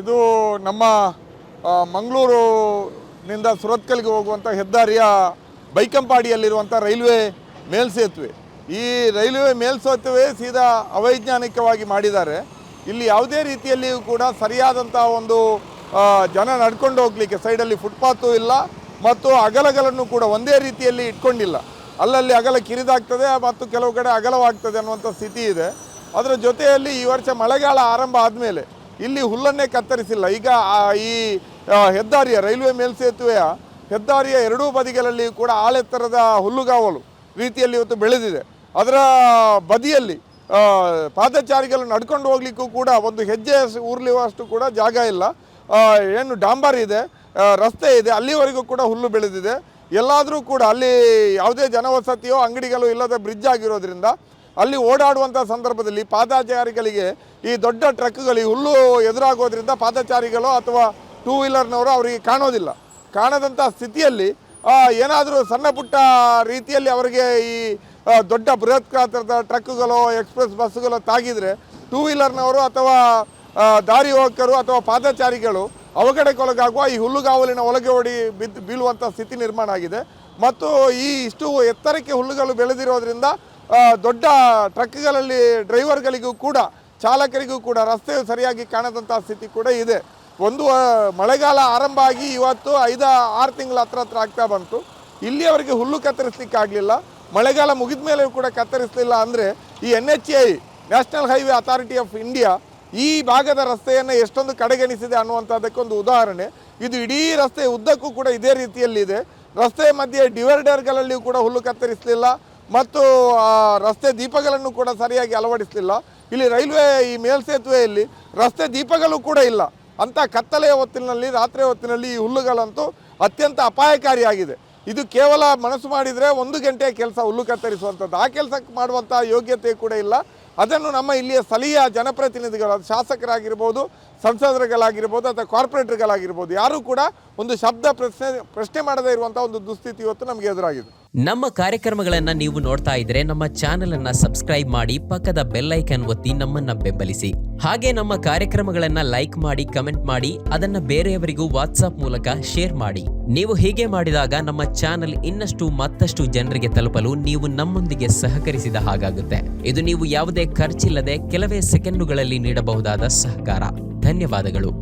ಇದು ನಮ್ಮ ಮಂಗಳೂರಿನಿಂದ ಸುರತ್ಕಲ್ಗೆ ಹೋಗುವಂಥ ಹೆದ್ದಾರಿಯ ಬೈಕಂಪಾಡಿಯಲ್ಲಿರುವಂಥ ರೈಲ್ವೆ ಮೇಲ್ಸೇತುವೆ ಈ ರೈಲ್ವೆ ಮೇಲ್ಸೇತುವೆ ಸೀದಾ ಅವೈಜ್ಞಾನಿಕವಾಗಿ ಮಾಡಿದ್ದಾರೆ. ಇಲ್ಲಿ ಯಾವುದೇ ರೀತಿಯಲ್ಲಿಯೂ ಕೂಡ ಸರಿಯಾದಂಥ ಒಂದು ಜನ ನಡ್ಕೊಂಡು ಹೋಗಲಿಕ್ಕೆ ಸೈಡಲ್ಲಿ ಫುಟ್ಪಾತು ಇಲ್ಲ ಮತ್ತು ಅಗಲಗಳನ್ನು ಕೂಡ ಒಂದೇ ರೀತಿಯಲ್ಲಿ ಇಟ್ಕೊಂಡಿಲ್ಲ. ಅಲ್ಲಲ್ಲಿ ಅಗಲ ಕಿರಿದಾಗ್ತದೆ ಮತ್ತು ಕೆಲವು ಕಡೆ ಅಗಲವಾಗ್ತದೆ ಅನ್ನುವಂಥ ಸ್ಥಿತಿ ಇದೆ. ಅದರ ಜೊತೆಯಲ್ಲಿ ಈ ವರ್ಷ ಮಳೆಗಾಲ ಆರಂಭ ಆದಮೇಲೆ ಇಲ್ಲಿ ಹುಲ್ಲನ್ನೇ ಕತ್ತರಿಸಿಲ್ಲ. ಈಗ ಈ ಹೆದ್ದಾರಿಯ ರೈಲ್ವೆ ಮೇಲ್ಸೇತುವೆಯ ಹೆದ್ದಾರಿಯ ಎರಡೂ ಬದಿಗಳಲ್ಲಿ ಕೂಡ ಆಳೆತ್ತರದ ಹುಲ್ಲುಗಾವಲು ರೀತಿಯಲ್ಲಿ ಇವತ್ತು ಬೆಳೆದಿದೆ. ಅದರ ಬದಿಯಲ್ಲಿ ಪಾದಚಾರಿಗಳು ನಡ್ಕೊಂಡು ಹೋಗ್ಲಿಕ್ಕೂ ಕೂಡ ಒಂದು ಹೆಜ್ಜೆ ಊರ್ಲಿವಷ್ಟು ಕೂಡ ಜಾಗ ಇಲ್ಲ. ಏನು ಡಾಂಬರ್ ಇದೆ ರಸ್ತೆ ಇದೆ, ಅಲ್ಲಿವರೆಗೂ ಕೂಡ ಹುಲ್ಲು ಬೆಳೆದಿದೆ. ಎಲ್ಲಾದರೂ ಕೂಡ ಅಲ್ಲಿ ಯಾವುದೇ ಜನವಸತಿಯೋ ಅಂಗಡಿಗಳು ಇಲ್ಲದ ಬ್ರಿಡ್ಜ್ ಆಗಿರೋದ್ರಿಂದ ಅಲ್ಲಿ ಓಡಾಡುವಂಥ ಸಂದರ್ಭದಲ್ಲಿ ಪಾದಾಚಾರಿಗಳಿಗೆ ಈ ದೊಡ್ಡ ಟ್ರಕ್ಗಳಿಗೆ ಹುಲ್ಲು ಎದುರಾಗೋದ್ರಿಂದ ಪಾದಾಚಾರಿಗಳು ಅಥವಾ ಟೂ ವೀಲರ್ನವರು ಅವರಿಗೆ ಕಾಣೋದಿಲ್ಲ. ಕಾಣದಂಥ ಸ್ಥಿತಿಯಲ್ಲಿ ಏನಾದರೂ ಸಣ್ಣ ಪುಟ್ಟ ರೀತಿಯಲ್ಲಿ ಅವರಿಗೆ ಈ ದೊಡ್ಡ ಬೃಹತ್ ಗಾತ್ರದ ಟ್ರಕ್ಗಳು, ಎಕ್ಸ್ಪ್ರೆಸ್ ಬಸ್ಸುಗಳು ತಾಗಿದರೆ ಟೂ ವೀಲರ್ನವರು ಅಥವಾ ದಾರಿ ಹೋಗಕರು ಅಥವಾ ಪಾದಚಾರಿಗಳು ಅವಘಡಕ್ಕೊಳಗಾಗುವ ಈ ಹುಲ್ಲುಗಾವಲಿನ ಒಳಗೆ ಓಡಿ ಬಿದ್ದು ಬೀಳುವಂಥ ಸ್ಥಿತಿ ನಿರ್ಮಾಣ ಆಗಿದೆ. ಮತ್ತು ಈ ಇಷ್ಟು ಎತ್ತರಕ್ಕೆ ಹುಲ್ಲುಗಳು ಬೆಳೆದಿರೋದ್ರಿಂದ ದೊಡ್ಡ ಟ್ರಕ್ಗಳಲ್ಲಿ ಡ್ರೈವರ್ಗಳಿಗೂ ಕೂಡ, ಚಾಲಕರಿಗೂ ಕೂಡ ರಸ್ತೆ ಸರಿಯಾಗಿ ಕಾಣದಂಥ ಸ್ಥಿತಿ ಕೂಡ ಇದೆ. ಒಂದು ಮಳೆಗಾಲ ಆರಂಭ ಆಗಿ ಇವತ್ತು ಐದು, ಆರು ತಿಂಗಳ ಹತ್ರ ಹತ್ರ ಆಗ್ತಾ ಬಂತು. ಇಲ್ಲಿಯವರೆಗೆ ಹುಲ್ಲು ಕತ್ತರಿಸ್ಲಿಕ್ಕೆ ಆಗಲಿಲ್ಲ. ಮಳೆಗಾಲ ಮುಗಿದ ಮೇಲೆ ಕೂಡ ಕತ್ತರಿಸಲಿಲ್ಲ ಅಂದರೆ ಈ N H I national highway authority of India ಈ ಭಾಗದ ರಸ್ತೆಯನ್ನು ಎಷ್ಟೊಂದು ಕಡೆಗಣಿಸಿದೆ ಅನ್ನುವಂಥದ್ದಕ್ಕೊಂದು ಉದಾಹರಣೆ. ಇದು ಇಡೀ ರಸ್ತೆ ಉದ್ದಕ್ಕೂ ಕೂಡ ಇದೇ ರೀತಿಯಲ್ಲಿದೆ. ರಸ್ತೆ ಮಧ್ಯೆ ಡಿವೈಡರ್ಗಳಲ್ಲಿಯೂ ಕೂಡ ಹುಲ್ಲು ಕತ್ತರಿಸಲಿಲ್ಲ. ಮತ್ತು ರಸ್ತೆ ದೀಪಗಳನ್ನು ಕೂಡ ಸರಿಯಾಗಿ ಅಳವಡಿಸಲಿಲ್ಲ. ಇಲ್ಲಿ ರೈಲ್ವೆ ಈ ಮೇಲ್ಸೇತುವೆಯಲ್ಲಿ ರಸ್ತೆ ದೀಪಗಳು ಕೂಡ ಇಲ್ಲ. ಅಂಥ ಕತ್ತಲೆಯ ಹೊತ್ತಿನಲ್ಲಿ ರಾತ್ರಿ ಹೊತ್ತಿನಲ್ಲಿ ಈ ಹುಲ್ಲುಗಳಂತೂ ಅತ್ಯಂತ ಅಪಾಯಕಾರಿಯಾಗಿದೆ. ಇದು ಕೇವಲ ಮನಸ್ಸು ಮಾಡಿದರೆ ಒಂದು ಗಂಟೆಯ ಕೆಲಸ ಹುಲ್ಲು ಕತ್ತರಿಸುವಂಥದ್ದು. ಆ ಕೆಲಸಕ್ಕೆ ಮಾಡುವಂಥ ಯೋಗ್ಯತೆ ಕೂಡ ಇಲ್ಲ. ಅದನ್ನು ನಮ್ಮ ಇಲ್ಲಿಯ ಸ್ಥಳೀಯ ಜನಪ್ರತಿನಿಧಿಗಳು, ಶಾಸಕರಾಗಿರ್ಬೋದು ಸಂಸದರುಗಳಾಗಿರ್ಬೋದು ಅಥವಾ ಕಾರ್ಪೊರೇಟರ್ಗಳಾಗಿರ್ಬೋದು, ಯಾರೂ ಕೂಡ ಒಂದು ಶಬ್ದ ಪ್ರಶ್ನೆ ಪ್ರಶ್ನೆ ಮಾಡದೇ ಇರುವಂಥ ಒಂದು ದುಸ್ಥಿತಿ ಇವತ್ತು ನಮಗೆ ಎದುರಾಗಿದೆ. ನಮ್ಮ ಕಾರ್ಯಕ್ರಮಗಳನ್ನು ನೀವು ನೋಡ್ತಾ ಇದ್ರೆ ನಮ್ಮ ಚಾನೆಲ್ ಅನ್ನ ಸಬ್ಸ್ಕ್ರೈಬ್ ಮಾಡಿ ಪಕ್ಕದ ಬೆಲ್ ಐಕನ್ ಒತ್ತಿ ನಮ್ಮನ್ನ ಬೆಂಬಲಿಸಿ. ಹಾಗೆ ನಮ್ಮ ಕಾರ್ಯಕ್ರಮಗಳನ್ನ ಲೈಕ್ ಮಾಡಿ, ಕಮೆಂಟ್ ಮಾಡಿ, ಅದನ್ನ ಬೇರೆಯವರಿಗೂ ವಾಟ್ಸ್ಆಪ್ ಮೂಲಕ ಶೇರ್ ಮಾಡಿ. ನೀವು ಹೀಗೆ ಮಾಡಿದಾಗ ನಮ್ಮ ಚಾನೆಲ್ ಇನ್ನಷ್ಟು ಮತ್ತಷ್ಟು ಜನರಿಗೆ ತಲುಪಲು ನೀವು ನಮ್ಮೊಂದಿಗೆ ಸಹಕರಿಸಿದ ಹಾಗಾಗುತ್ತೆ. ಇದು ನೀವು ಯಾವುದೇ ಖರ್ಚಿಲ್ಲದೆ ಕೆಲವೇ ಸೆಕೆಂಡುಗಳಲ್ಲಿ ನೀಡಬಹುದಾದ ಸಹಕಾರ. ಧನ್ಯವಾದಗಳು.